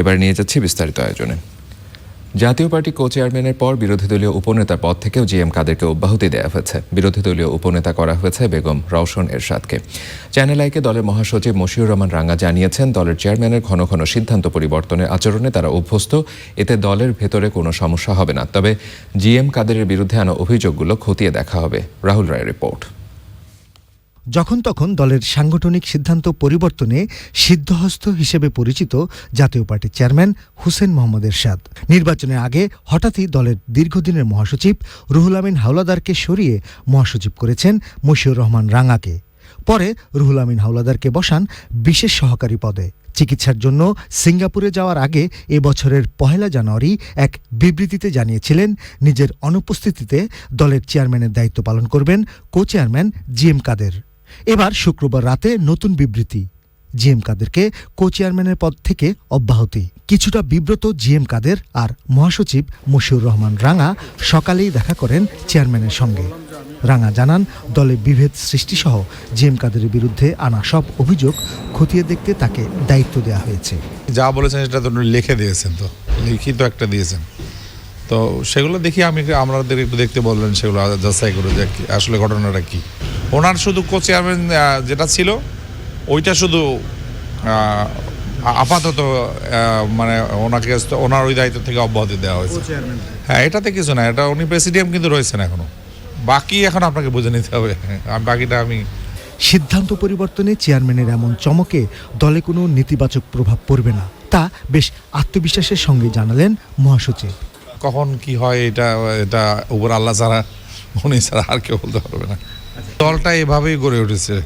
এবার নিয়ে যাচ্ছি বিস্তারিত আয়োজনে। জাতীয় পার্টি কো চেয়ারম্যানের পর বিরোধী দলীয় উপনেতার পদ থেকেও জিএম কাদেরকে অব্যাহতি দেওয়া হয়েছে। বিরোধী দলীয় উপনেতা করা হয়েছে বেগম রওশন এরশাদকে। চ্যানেল আইকে দলের মহাসচিব মশিউর রহমান রাঙ্গা জানিয়েছেন, দলের চেয়ারম্যানের ঘন ঘন সিদ্ধান্ত পরিবর্তনের আচরণে তারা অভ্যস্ত, এতে দলের ভেতরে কোনো সমস্যা হবে না। তবে জিএম কাদেরের বিরুদ্ধে আনা অভিযোগগুলো খতিয়ে দেখা হবে। রাহুল রায়ের রিপোর্ট। যখন তখন দলের সাংগঠনিক সিদ্ধান্ত পরিবর্তনে সিদ্ধহস্ত হিসেবে পরিচিত জাতীয় পার্টির চেয়ারম্যান হুসেন মোহাম্মদ এরশাদ। নির্বাচনের আগে হঠাৎই দলের দীর্ঘদিনের মহাসচিব রুহুল আমিন হাওলাদারকে সরিয়ে মহাসচিব করেছেন মশিউর রহমান রাঙাকে। পরে রুহুল আমিন হাওলাদারকে বসান বিশেষ সহকারী পদে। চিকিৎসার জন্য সিঙ্গাপুরে যাওয়ার আগে এ বছরের পহেলা জানুয়ারি এক বিবৃতিতে জানিয়েছিলেন, নিজের অনুপস্থিতিতে দলের চেয়ারম্যানের দায়িত্ব পালন করবেন কো চেয়ারম্যান জি এম কাদের। এবার শুক্রবার রাতে নতুন বিবৃতি। জি এম কাদেরকে কো চেয়ারম্যানের পদ থেকে অব্যাহতি। কিছুটা বিব্রত জি এম কাদের আর মহাসচিব মশিউর রহমান রাঙা সকালেই দেখা করেন চেয়ারম্যানের সঙ্গে। রাঙা জানান, দলে বিভেদ সৃষ্টিসহ জি এম কাদের বিরুদ্ধে আনা সব অভিযোগ খতিয়ে দেখতে তাকে দায়িত্ব দেওয়া হয়েছে। যা বলেছেন সেটা তো লিখে দিয়েছেন তো। লিখিত একটা দিয়েছেন। তো সেগুলো দেখি আমি আমাদের একটু দেখতে বললেন সেগুলো যাচাই করে যে আসলে ঘটনাটা কি। ওনার শুধু কো চেয়ারম্যান যেটা ছিল ওইটা শুধু আপাতত মানে ওনাকে ওনার ওই দায়িত্ব থেকে অব্যাহতি দেওয়া হয়েছে। হ্যাঁ এটাতে কিছু না এটা উনি প্রেসিডিয়াম কিন্তু রয়েছেন এখনও। বাকি এখন আপনাকে বুঝে নিতে হবে। আমি বাকিটা আমি সিদ্ধান্ত পরিবর্তনে চেয়ারম্যানের এমন চমকে দলে কোনো নেতিবাচক প্রভাব পড়বে না। তা বেশ আত্মবিশ্বাসের সঙ্গে জানালেন মহাসচিব। কখন কি হয় এটা এটা উপর আল্লাহ ছাড়া উনি ছাড়া আর কেউ বলতে পারবে না। দলটা এভাবেই গড়ে উঠেছে।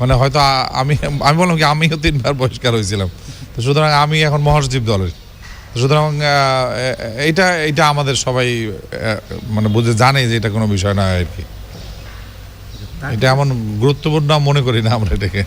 মানে হয়তো আমি আমি বললাম কি, আমিও তিনবার বহিষ্কার হয়েছিলাম। তো সুতরাং আমি এখন মহাসচিব দলের। সুতরাং এটা এ- এইটা এইটা আমাদের সবাই মানে বুঝে, জানে যে এটা কোনো বিষয় নয় আর কি। এটা এমন গুরুত্বপূর্ণ মনে করি না আমরা এটাকে।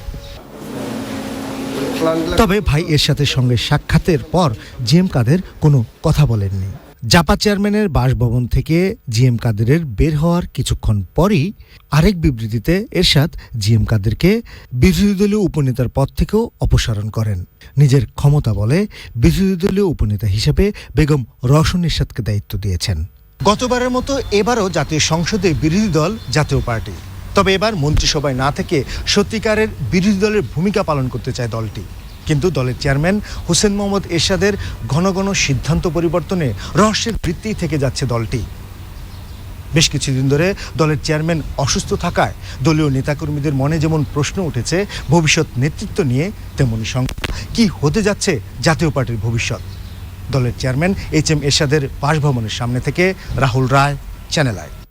তবে ভাই এর সাথে সঙ্গে সাক্ষাতের পর জিএম কাদের কোনো কথা বলেননি। জাপা চেয়ারম্যানের বাসভবন থেকে জিএম কাদেরের বের হওয়ার কিছুক্ষণ পরই আরেক বিবৃতিতে এরশাদ জিএম কাদেরকে বিরোধী দলীয় উপনেতার পদ থেকেও অপসারণ করেন। নিজের ক্ষমতা বলে বিরোধী দলীয় উপনেতা হিসেবে বেগম রওশন এরশাদকে দায়িত্ব দিয়েছেন। গতবারের মতো এবারও জাতীয় সংসদে বিরোধী দল জাতীয় পার্টি। তবে এবার মন্ত্রিসভায় না থেকে সত্যিকারের বিরোধী দলের ভূমিকা পালন করতে চায় দলটি। কিন্তু দলের চেয়ারম্যান হোসেন মোহাম্মদ এরশাদের ঘন ঘন সিদ্ধান্ত পরিবর্তনে রহস্যের বৃত্তি থেকে যাচ্ছে দলটি। বেশ কিছুদিন ধরে দলের চেয়ারম্যান অসুস্থ থাকায় দলীয় নেতাকর্মীদের মনে যেমন প্রশ্ন উঠেছে, ভবিষ্যৎ নেতৃত্ব নিয়ে তেমনি সঙ্গে কি হতে যাচ্ছে জাতীয় পার্টির ভবিষ্যৎ? দলের চেয়ারম্যান এইচ এম এরশাদের বাসভবনের সামনে থেকে রাহুল রায়, চ্যানেল আই।